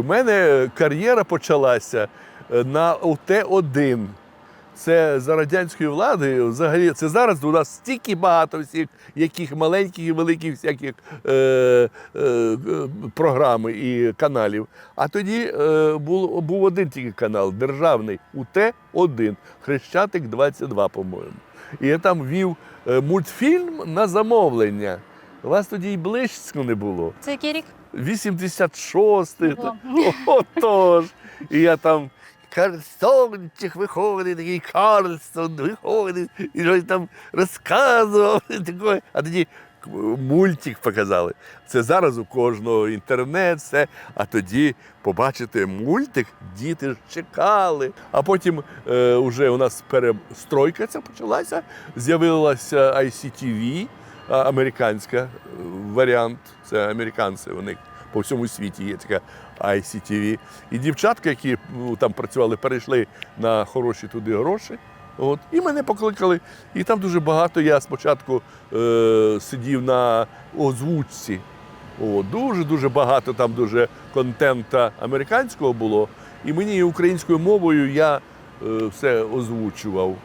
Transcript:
У мене кар'єра почалася е, на ОТ-1. Це за радянської влади. Взагалі, це зараз у нас стільки багато всіх, яких маленьких і великих всяких е, е, програм і каналів. А тоді е, був, був один тільки канал державний УТ-1, Хрещатик 22, по-моєму. І я там вів е, мультфільм на замовлення. У вас тоді й близько не було. Це який рік? 86-й. Отож. І я там. Карлсончик виходить, такий Карлсон виходить, і щось там розказував. таке. А тоді мультик показали. Це зараз у кожного інтернет, все. А тоді побачити мультик, діти ж чекали. А потім е, вже у нас перестройка ця почалася, з'явилася ICTV, американська е, варіант. Це американці, них по всьому світі є така ICTV. І дівчатка, які ну, там працювали, перейшли на хороші туди гроші. От, і мене покликали. І там дуже багато. Я спочатку е, сидів на озвучці. Дуже-дуже багато там дуже контента американського було. І мені українською мовою я е, все озвучував.